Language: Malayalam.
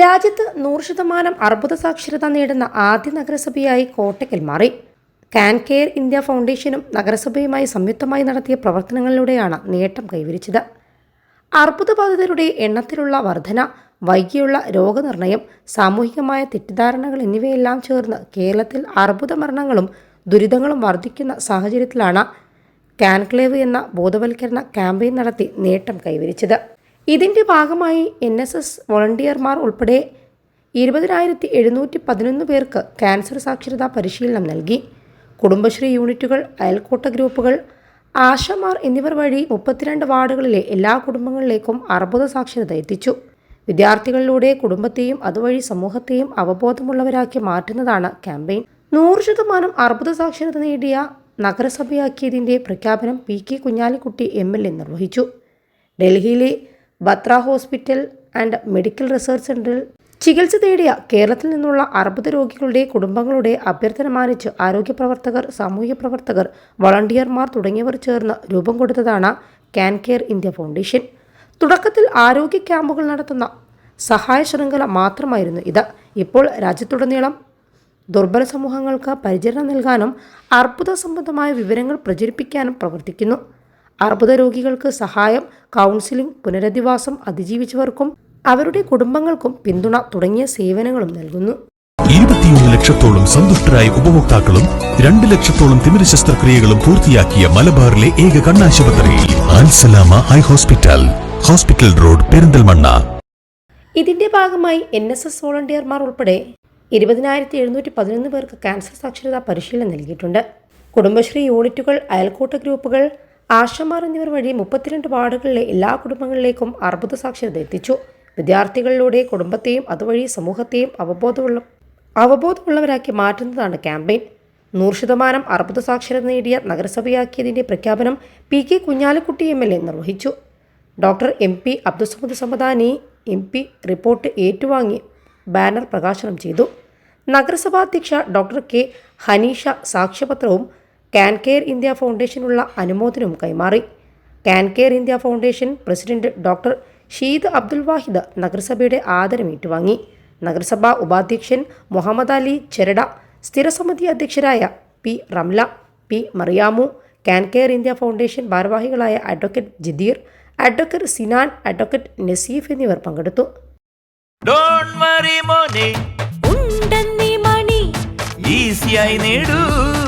രാജ്യത്ത് നൂറ് ശതമാനം അർബുദ സാക്ഷരത നേടുന്ന ആദ്യ നഗരസഭയായി കോട്ടയ്ക്കൽ മാറി. കാൻ കെയർ ഇന്ത്യ ഫൗണ്ടേഷനും നഗരസഭയുമായി സംയുക്തമായി നടത്തിയ പ്രവർത്തനങ്ങളിലൂടെയാണ് നേട്ടം കൈവരിച്ചത്. അർബുദബാധിതരുടെ എണ്ണത്തിലുള്ള വർധന വൈകിയുള്ള രോഗനിർണയം സാമൂഹികമായ തെറ്റിദ്ധാരണകൾ എന്നിവയെല്ലാം ചേർന്ന് കേരളത്തിൽ അർബുദ മരണങ്ങളും ദുരിതങ്ങളും വർദ്ധിക്കുന്ന സാഹചര്യത്തിലാണ് കാൻക്ലേവ് എന്ന ബോധവൽക്കരണ ക്യാമ്പയിൻ നടത്തി നേട്ടം കൈവരിച്ചത്. ഇതിന്റെ ഭാഗമായി എൻ എസ് എസ് വോളണ്ടിയർമാർ ഉൾപ്പെടെ ഇരുപതിനായിരത്തി എഴുന്നൂറ്റി പതിനൊന്ന് പേർക്ക് ക്യാൻസർ സാക്ഷരതാ പരിശീലനം നൽകി. കുടുംബശ്രീ യൂണിറ്റുകൾ അയൽക്കൂട്ട ഗ്രൂപ്പുകൾ ആശമാർ എന്നിവർ വഴി മുപ്പത്തിരണ്ട് വാർഡുകളിലെ എല്ലാ കുടുംബങ്ങളിലേക്കും അർബുദ സാക്ഷരത എത്തിച്ചു. വിദ്യാർത്ഥികളിലൂടെ കുടുംബത്തെയും അതുവഴി സമൂഹത്തെയും അവബോധമുള്ളവരാക്കി മാറ്റുന്നതാണ് ക്യാമ്പയിൻ. നൂറ് ശതമാനം അർബുദ സാക്ഷരത നേടിയ നഗരസഭയാക്കിയതിന്റെ പ്രഖ്യാപനം P K Kunhalikutty M L A നിർവഹിച്ചു. ഡൽഹിയിലെ Batra hospital and medical research സെന്ററിൽ ചികിത്സ തേടിയ കേരളത്തിൽ നിന്നുള്ള അർബുദ രോഗികളുടെ കുടുംബങ്ങളുടെ അഭ്യർത്ഥന മാനിച്ച് ആരോഗ്യ പ്രവർത്തകർ സാമൂഹ്യ പ്രവർത്തകർ വളണ്ടിയർമാർ തുടങ്ങിയവർ ചേർന്ന് രൂപം കൊടുത്തതാണ് ക്യാൻ കെയർ ഇന്ത്യ ഫൗണ്ടേഷൻ. തുടക്കത്തിൽ ആരോഗ്യ ക്യാമ്പുകൾ നടത്തുന്ന സഹായ ശൃംഖല മാത്രമായിരുന്നു ഇത്. ഇപ്പോൾ രാജ്യത്തുടനീളം ദുർബല സമൂഹങ്ങൾക്ക് പരിചരണം നൽകാനും അർബുദ സംബന്ധമായ വിവരങ്ങൾ പ്രചരിപ്പിക്കാനും പ്രവർത്തിക്കുന്നു. അർബുദ രോഗികൾക്ക് സഹായം കൗൺസിലിംഗ് പുനരധിവാസം അതിജീവിച്ചവർക്കും അവരുടെ കുടുംബങ്ങൾക്കും പിന്തുണ തുടങ്ങിയ സേവനങ്ങളും നൽകുന്നു. ഇരുപത്തിയൊന്ന് ലക്ഷത്തോളം സന്തുഷ്ടരായ ഉപഭോക്താക്കളും രണ്ട് ലക്ഷത്തോളം തിമിര ശസ്ത്രക്രിയകളും പൂർത്തിയാക്കിയ മലബാറിലെ ഏക കണ്ണാശുപത്രി ആൽസലാമ ഹൈ ഹോസ്പിറ്റൽ ഹോസ്പിറ്റൽ റോഡ് പെരിന്തൽമണ്ണ. ഇതിന്റെ ഭാഗമായി എൻ എസ് എസ് വോളണ്ടിയർമാർ ഉൾപ്പെടെ ഇരുപതിനായിരത്തി എഴുന്നൂറ്റി പതിനൊന്ന് പേർക്ക് ക്യാൻസർ സാക്ഷരതാ പരിശീലനം നൽകിയിട്ടുണ്ട്. കുടുംബശ്രീ യൂണിറ്റുകൾ അയൽക്കൂട്ട ഗ്രൂപ്പുകൾ ആശമാർ എന്നിവർ വഴി മുപ്പത്തിരണ്ട് വാർഡുകളിലെ എല്ലാ കുടുംബങ്ങളിലേക്കും അർബുദ സാക്ഷരത എത്തിച്ചു. വിദ്യാർത്ഥികളിലൂടെ കുടുംബത്തെയും അതുവഴി സമൂഹത്തെയും അവബോധമുള്ള അവബോധമുള്ളവരാക്കി മാറ്റുന്നതാണ് ക്യാമ്പയിൻ. നൂറ് ശതമാനം അർബുദ സാക്ഷരത നേടിയ നഗരസഭയാക്കിയതിന്റെ പ്രഖ്യാപനം P K Kunhalikutty M L A നിർവഹിച്ചു. Doctor M P Abdussamad Samadani M P report ഏറ്റുവാങ്ങി ബാനർ പ്രകാശനം ചെയ്തു. നഗരസഭാധ്യക്ഷ ഡോക്ടർ കെ ഹനീഷ സാക്ഷ്യപത്രവും കാൻ കെയർ ഇന്ത്യ ഫൗണ്ടേഷനുള്ള അനുമോദനവും കൈമാറി. Can Care India foundation president doctor Sheed Abdul Wahid നഗരസഭയുടെ ആദരം ഏറ്റുവാങ്ങി നഗരസഭാ ഉപാധ്യക്ഷൻ മുഹമ്മദ് അലി ചെരട സ്ഥിരസമിതി അധ്യക്ഷരായ P Ramla P Mariyamu can care India foundation ഭാരവാഹികളായ advocate Jideer advocate Sinan advocate Naseef എന്നിവർ പങ്കെടുത്തു. ഡോൺ വറി മോനെ. ഉണ്ടെന്നീ മണി. ഈസിയായി നേടൂ.